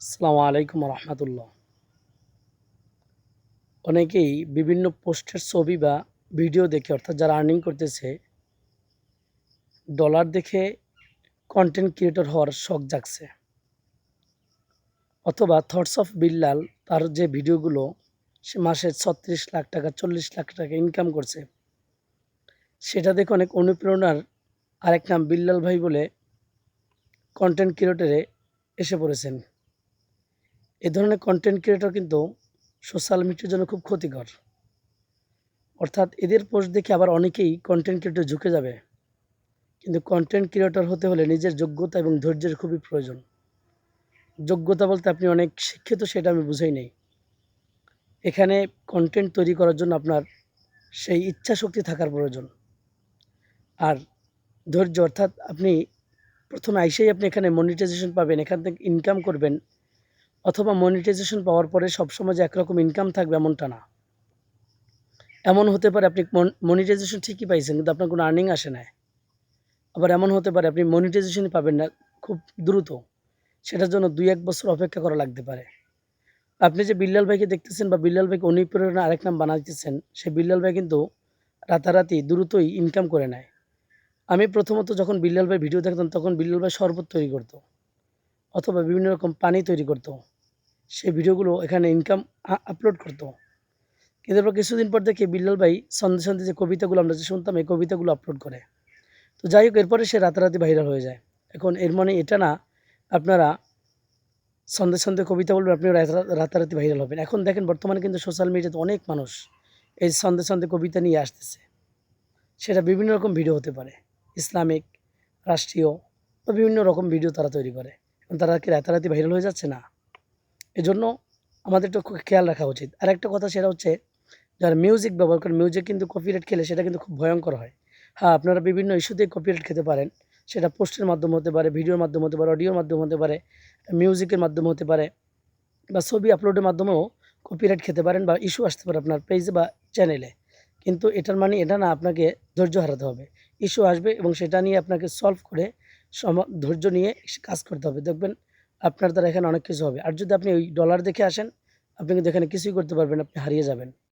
আসসালামু আলাইকুম রহমতুল্লাহ। অনেকেই বিভিন্ন পোস্টের ছবি বা ভিডিও দেখে, অর্থাৎ যারা আর্নিং করতেছে ডলার দেখে কন্টেন্ট ক্রিয়েটর হওয়ার শখ জাগছে। অথবা থটস অফ বিল্লাল তার যে ভিডিওগুলো, সে মাসে ছত্রিশ লাখ টাকা, চল্লিশ লাখ টাকা ইনকাম করছে, সেটা দেখে অনেক অনুপ্রেরণার আরেক নাম বিল্লাল ভাই বলে কন্টেন্ট ক্রিয়েটরে এসে পড়েছেন। এ ধরনের কন্টেন্ট ক্রিয়েটর কিন্তু সোশ্যাল মিডিয়ার জন্য খুব ক্ষতিকর। অর্থাৎ এদের পোস্ট দেখে আবার অনেকেই কন্টেন্ট ক্রিয়েটর ঝুঁকে যাবে। কিন্তু কন্টেন্ট ক্রিয়েটর হতে হলে নিজের যোগ্যতা এবং ধৈর্যের খুবই প্রয়োজন। যোগ্যতা বলতে আপনি অনেক শিক্ষিত, সেটা আমি বুঝাই নেই। এখানে কন্টেন্ট তৈরি করার জন্য আপনার সেই ইচ্ছা শক্তি থাকার প্রয়োজন। আর ধৈর্য, অর্থাৎ আপনি প্রথমে আইসেই আপনি এখানে মনিটাইজেশন পাবেন, এখান থেকে ইনকাম করবেন অথবা মনিটাইজেশন পাওয়ার পরে সবসময় যে একরকম ইনকাম থাকবে এমনটা না। এমন হতে পারে আপনি মনিটাইজেশন ঠিকই পাইছেন, কিন্তু আপনার কোনো আর্নিং আসে না আবার এমন হতে পারে আপনি মনিটাইজেশনই পাবেন না, খুব দ্রুত। সেটার জন্য দুই এক বছর অপেক্ষা করা লাগতে পারে। আপনি যে বিল্লাল ভাইকে দেখতেছেন বা বিল্লাল ভাইকে অনুপ্রেরণা আরেক নাম বানাইতেছেন, সেই বিল্লাল ভাই কিন্তু রাতারাতি দ্রুতই ইনকাম করে নেয়। আমি প্রথমত যখন বিল্লাল ভাই ভিডিও দেখতাম, তখন বিল্লাল ভাই শরবত তৈরি করতো, অথবা বিভিন্ন রকম পানি তৈরি করতো। সেই ভিডিওগুলো এখানে ইনকাম আপলোড করতো। কিন্তু এরপর কিছুদিন পর দেখে বিল্লাল ভাই সন্ধে সন্ধে যে কবিতাগুলো আমরা যে শুনতাম, এই কবিতাগুলো আপলোড করে। তো যাই হোক, এরপরে সে রাতারাতি ভাইরাল হয়ে যায়। এখন এর মানে এটা না, আপনারা সন্ধে সন্ধে কবিতা বলবেন আপনি রাতারাতি ভাইরাল হবেন। এখন দেখেন, বর্তমানে কিন্তু সোশ্যাল মিডিয়াতে অনেক মানুষ এই সন্ধে সন্ধে কবিতা নিয়ে আসতেছে। সেটা বিভিন্ন রকম ভিডিও হতে পারে। ইসলামিক, রাষ্ট্রীয় বা বিভিন্ন রকম ভিডিও তারা তৈরি করে। তারা কি রাতারাতি ভাইরাল হয়ে যাচ্ছে না? এজন্য আমাদের একটু খেয়াল রাখা উচিত। আর একটা কথা সেটা হচ্ছে, যারা মিউজিক ব্যবহার করেন মিউজিক কিন্তু কপিরাইট খেলে সেটা কিন্তু খুব ভয়ঙ্কর হয়। হ্যাঁ আপনারা বিভিন্ন ইস্যুতে কপিরাইট খেতে পারেন। সেটা পোস্টের মাধ্যমে হতে পারে ভিডিওর মাধ্যমে হতে পারে অডিওর মাধ্যমে হতে পারে মিউজিকের মাধ্যমে হতে পারে, বা ছবি আপলোডের মাধ্যমেও কপিরাইট খেতে পারেন বা ইস্যু আসতে পারে আপনার পেজে বা চ্যানেলে কিন্তু এটার মানে এটা না, আপনাকে ধৈর্য হারাতে হবে। ইস্যু আসবে এবং সেটা নিয়ে আপনাকে সলভ করে সম, ধৈর্য নিয়ে কাজ করতে হবে। দেখবেন আপনার দ্বারা এখানে অনেক কিছু হবে। আর যদি আপনি ওই ডলার দেখে আসেন, আপনি কিন্তু এখানে কিছুই করতে পারবেন আপনি হারিয়ে যাবেন।